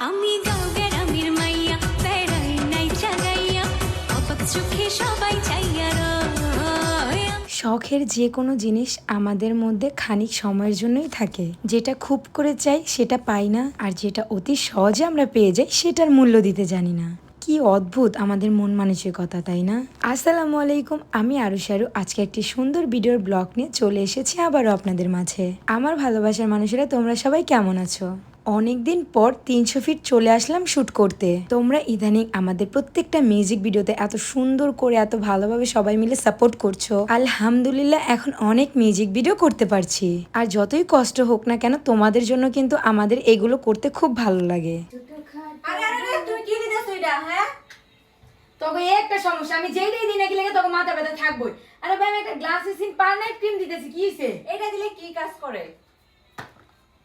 আমি শখের যে কোনো জিনিস আমাদের মধ্যে খানিক সময়ের জন্যই থাকে। যেটা খুব করে চাই সেটা পাই না, আর যেটা অতি সহজে আমরা পেয়ে যাই সেটার মূল্য দিতে জানি না। কি অদ্ভুত আমাদের মন মানসিকতা, তাই না? আসসালামু আলাইকুম, আমি আরুশারু। আজকে একটি সুন্দর ভিডিওর ব্লগ নিয়ে চলে এসেছি আবারও আপনাদের মাঝে। আমার ভালোবাসার মানুষেরা, তোমরা সবাই কেমন আছো? অনেকদিন পর তিনশো ফিট চলে আসলাম শুট করতে। তোমরা ইদানিং আমাদের প্রত্যেকটা মিউজিক ভিডিওতে এত সুন্দর করে এত ভালোভাবে সবাই মিলে সাপোর্ট করছ। আলহামদুলিল্লাহ এখন অনেক মিউজিক ভিডিও করতে পারছি। আর যতই কষ্ট হোক না কেন তোমাদের জন্য কিন্তু আমাদের এগুলো করতে খুব ভালো লাগে। হ্যাঁ? তোকে একটা সমস্যা আমি যেই দিই দিনে গেলে তোকে মাথা ব্যথা থাকবোই। আরে ভাই আমি একটা glass skin per night cream দিতেছি কি হইছে? এটা দিলে কি কাজ করে?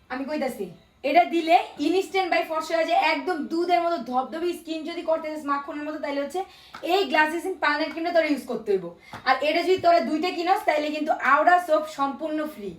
আমি কইতাছি এটা দিলে ইনস্ট্যান্ট বাই ফর্সা হয়ে যায় একদম দুধের মতো ধবধবে স্কিন যদি করতে চাস মাখনের মতো তাইলে হচ্ছে এই গ্লাসেসিন পানের ক্রিমটা তোরা ইউজ করতে হইব। আর এটা যদি তোরা দুইটা কিনস তাইলে কিন্তু আওড়া সোপ সম্পূর্ণ ফ্রি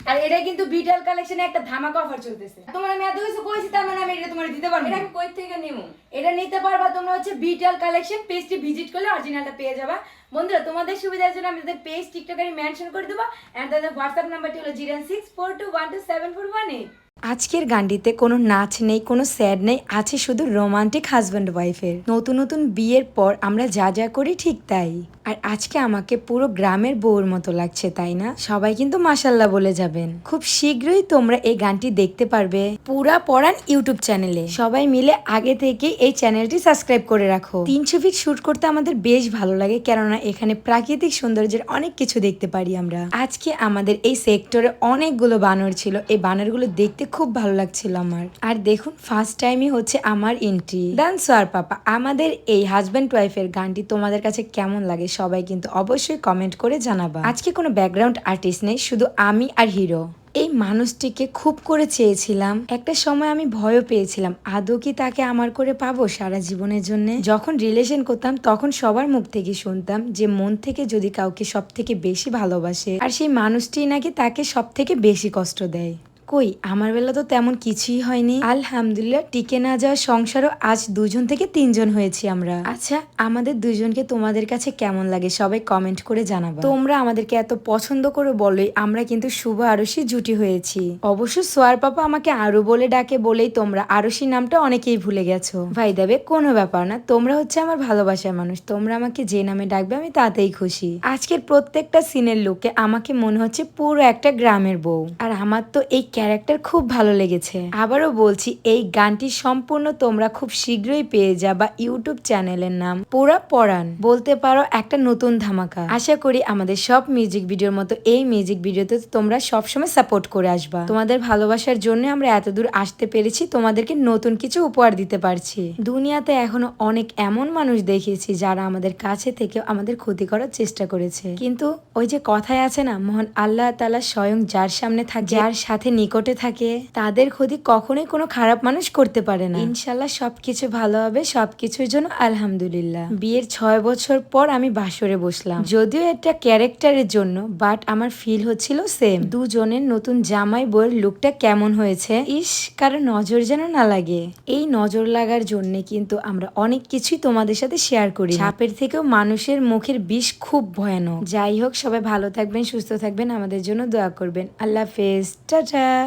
আর এটা কিন্তু বিটাল কালেকশনে একটা ধামাকা অফার চলতেছে। তোমার আমি এত কিছু কইছি তার মানে আমি এটা তোমার দিতে পারব এটা আমি কই থেকে নিমু? এটা নিতে পারবা তোমরা হচ্ছে বিটেল কালেকশন পেজটি ভিজিট করলে অরিজিনালটা পেয়ে যাবা। বন্ধুরা তোমাদের সুবিধার জন্য আমি তাদের পেজ টিকটকারি মেনশন করে দেবো অ্যান্ড তাদের হোয়াটসঅ্যাপ নাম্বারটি হলো zero six four two one two seven four one eight আজকের গানটিতে কোনো নাচ নেই, কোনো স্যাড নেই, আছে শুধু রোমান্টিক হাজব্যান্ড ওয়াইফের নতুন নতুন বিয়ের পর আমরা যা যা করি ঠিক তাই। আর আজকে আমাকে পুরো গ্রামের বউর মতো লাগছে, তাই না? সবাই কিন্তু মাসাল্লাহ বলে যাবেন। খুব শীঘ্রই তোমরা এই গানটি দেখতে পারবে পুরা পড়ান ইউটিউব চ্যানেলে। সবাই মিলে আগে থেকে এই চ্যানেলটি সাবস্ক্রাইব করে রাখো। তিনশো ফিট শুট করতে আমাদের বেশ ভালো লাগে, কেননা এখানে প্রাকৃতিক সৌন্দর্যের অনেক কিছু দেখতে পারি আমরা। আজকে আমাদের এই সেক্টরে অনেকগুলো বানর ছিল। এই বানরগুলো দেখতে খুব ভালো লাগছিল আমার। আর দেখুন ফার্স্ট টাইমই হচ্ছে আমার এন্ট্রি ডান সোয়ার পাপা, আমাদের এই হাজব্যান্ড ওয়াইফের গানটি তোমাদের কাছে কেমন লাগে সবাই কিন্তু অবশ্যই কমেন্ট করে জানাবা। আজকে কোনো ব্যাকগ্রাউন্ড আর্টিস্ট নেই, শুধু আমি আর হিরো এই মানুষটিকে খুব করে চেয়েছিলাম। একটা সময় আমি ভয়ও পেয়েছিলাম, আদৌ কি তাকে আমার করে পাবো সারা জীবনের জন্য? যখন রিলেশন করতাম, তখন সবার মুখ থেকে শুনতাম যে মন থেকে যদি কাউকে সব থেকে বেশি ভালোবাসে, আর সেই মানুষটি নাকি তাকে সব থেকে বেশি কষ্ট দেয়। কই? আমার বেলা তো তেমন কিছুই হয়নি। আলহামদুলিল্লাহ টিকে না যাওয়া সংসারও আজ দুজন থেকে তিনজন হয়েছি আমরা। আচ্ছা। আমাদের দুজনকে তোমাদের কাছে কেমন লাগে সবাই কমেন্ট করে জানাব। তোমরা আমাদেরকে এত পছন্দ করে বলোই আমরা কিন্তু শুভ আরশি জুটি হয়েছি। অবশ্য সোয়ার পাপা আমাকে আরও বলে ডাকে বলেই তোমরা আরশি নামটা অনেকেই ভুলে গেছো। ভাই দেবে কোনো ব্যাপার না তোমরা হচ্ছে আমার ভালোবাসার মানুষ তোমরা আমাকে যে নামে ডাকবে আমি তাতেই খুশি। আজকের প্রত্যেকটা সিনের লোকে আমাকে মনে হচ্ছে পুরো একটা গ্রামের বউ। আর আমার তো এই ক্যারেক্টার খুব ভালো লেগেছে। আবারও বলছি, এই গানটি সম্পূর্ণ তোমরা খুব শীঘ্রই পেয়ে যাবা ইউটিউব চ্যানেলের নাম পুরা পড়ান বলতে পারো, একটা নতুন ধামাকা। আশা করি আমাদের সব মিউজিক ভিডিওর মতো এই মিউজিক ভিডিওতে তোমরা সবসময় সাপোর্ট করে আসবা। তোমাদের ভালোবাসার জন্য আমরা এত দূর আসতে পেরেছি, তোমাদেরকে নতুন কিছু উপহার দিতে পারছি। দুনিয়াতে এখনও অনেক এমন মানুষ দেখেছি যারা আমাদের কাছে থেকে আমাদের ক্ষতি করার চেষ্টা করেছে। কিন্তু ওই যে কথায় আছে না, মহান আল্লাহ তালা স্বয়ং যার সামনে থাকে যার সাথে নিকটে থাকে তাদের ক্ষতি কখনোই কোনো খারাপ মানুষ করতে পারে না। ইনশাল্লাহ সবকিছু ভালো হবে সবকিছুর জন্য আলহামদুলিল্লাহ। বিয়ের ছয় বছর পর আমি বাসরে বসলাম। যদিও এটা ক্যারেক্টারের জন্য বাট আমার ফিল হচ্ছিল সেম। দুজনের নতুন জামাই বইয়ের লুকটা কেমন হয়েছে? ইস কারও নজর যেন না লাগে। এই নজর লাগার জন্য কিন্তু আমরা অনেক কিছুই তোমাদের সাথে শেয়ার করি সাপের থেকেও মানুষের মুখের বিষ খুব ভয়ানক। যাই হোক সবাই ভালো থাকবেন সুস্থ থাকবেন আমাদের জন্য দোয়া করবেন। আল্লাহ হাফেজ। টাটা।